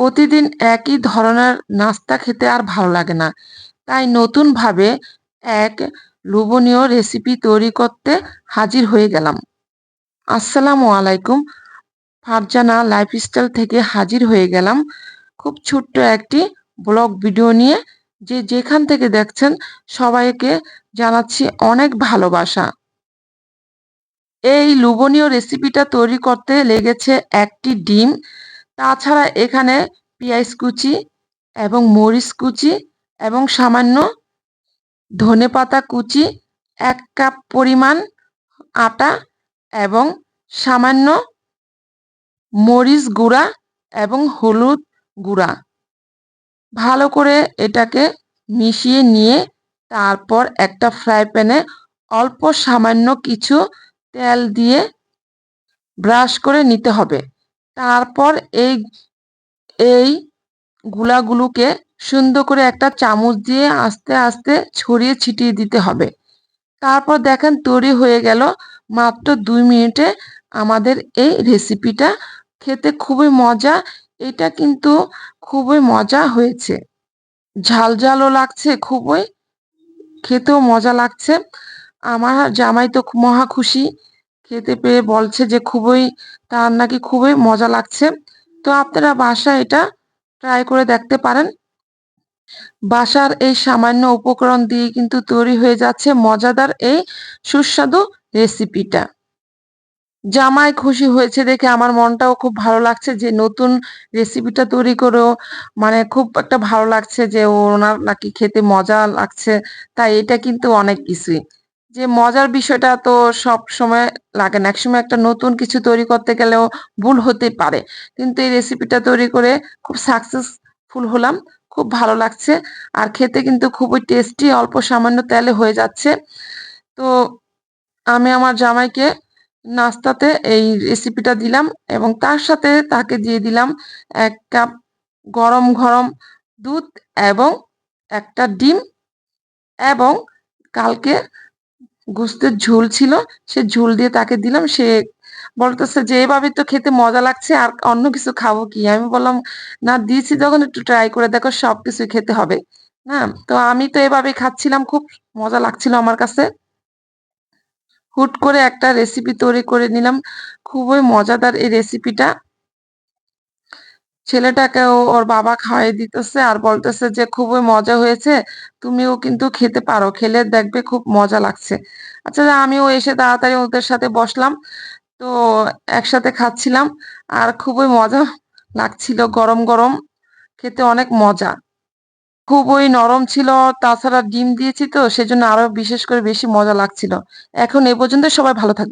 প্রতিদিন একই ধরনের নাস্তা খেতে আর ভালো লাগে না। তাই নতুনভাবে এক লোভনীয় রেসিপি তৈরি করতে হাজির হয়ে গেলাম। আসসালামু আলাইকুম। ফারজানা লাইফস্টাইল থেকে হাজির হয়ে গেলাম। খুব ছোট্ট একটি ব্লগ ভিডিও নিয়ে যে যেখান থেকে দেখছেন সবাইকে জানাচ্ছি অনেক ভালোবাসা। এই লোভনীয় রেসিপিটা তৈরি করতে লেগেছে একটি ডিম। তাছাড়া এখানে পেঁয়াজ কুচি এবং মরিচ কুচি এবং সামান্য ধনেপাতা কুচি, এক কাপ পরিমাণ আটা এবং সামান্য মরিচ গুঁড়া এবং হলুদ গুঁড়া। ভালো করে এটাকে মিশিয়ে নিয়ে তারপর একটা ফ্রাই প্যানে অল্প সামান্য কিছু তেল দিয়ে ব্রাশ করে নিতে হবে। তারপর এই এই গুলাগুলোকে সুন্দর করে একটা চামচ দিয়ে আস্তে আস্তে ছড়িয়ে ছিটিয়ে দিতে হবে। তারপর দেখেন তৈরি হয়ে গেল মাত্র দুই মিনিটে আমাদের এই রেসিপিটা খেতে খুবই মজা, এটা কিন্তু খুবই মজা হয়েছে। ঝাল ঝালও লাগছে খুবই, খেতেও মজা লাগছে। আমার জামাই তো মহা খুশি। খেতে পেয়ে বলছে যে খুবই, তার নাকি খুবই মজা লাগছে। তো আপনারা বাসা এটা ট্রাই করে দেখতে পারেন। বাসার এই সামান্য উপকরণ দিয়ে কিন্তু তৈরি হয়ে যাচ্ছে মজাদার এই সুস্বাদু রেসিপিটা জামাই খুশি হয়েছে দেখে আমার মনটাও খুব ভালো লাগছে যে নতুন রেসিপিটা তৈরি করেও মানে খুব একটা ভালো লাগছে যে ওনার নাকি খেতে মজা লাগছে। তাই এটা কিন্তু অনেক কিছুই যে মজার বিষয়টা তো সব সময় লাগে না। একসময় একটা নতুন কিছু তৈরি করতে গেলেও ভুল হতে পারে। কিন্তু এই রেসিপিটা তৈরি করে খুব সাকসেসফুল হলাম, খুব ভালো লাগছে। আর খেতে কিন্তু খুবই টেস্টি অল্প সামান্য তেলে হয়ে যাচ্ছে। তো আমি আমার জামাইকে নাস্তাতে এই রেসিপিটা দিলাম এবং তার সাথে তাকে দিয়ে দিলাম এক কাপ গরম গরম দুধ এবং একটা ডিম এবং কালকে গোস্তের ঝোল ছিল, সে ঝোল দিয়ে তাকে দিলাম, সে বলতেছে যে, এভাবে তো খেতে মজা লাগছে, আর অন্য কিছু খাব কি? আমি বললাম, না, দিয়েছি যখন, একটু ট্রাই করে দেখো সব কিছু খেতে হবে। না, তো আমি তো এভাবে খাচ্ছিলাম, খুব মজা লাগছিল আমার কাছে। হুট করে একটা রেসিপি তৈরি করে নিলাম, খুবই মজাদার এই রেসিপিটা ছেলেটাকেও ওর বাবা খাওয়াই দিতেছে আর বলতেছে যে খুবই মজা হয়েছে, তুমিও কিন্তু খেতে পারো, খেলে দেখবে খুব মজা লাগছে। আচ্ছা আমিও এসে তাড়াতাড়ি ওদের সাথে বসলাম, তো একসাথে খাচ্ছিলাম আর খুবই মজা লাগছিল, গরম গরম, খেতে অনেক মজা। খুবই নরম ছিল, তাছাড়া ডিম দিয়েছি তো, সেজন্য আরও বিশেষ করে বেশি মজা লাগছিল। এখন এ পর্যন্ত সবাই ভালো থাকবে।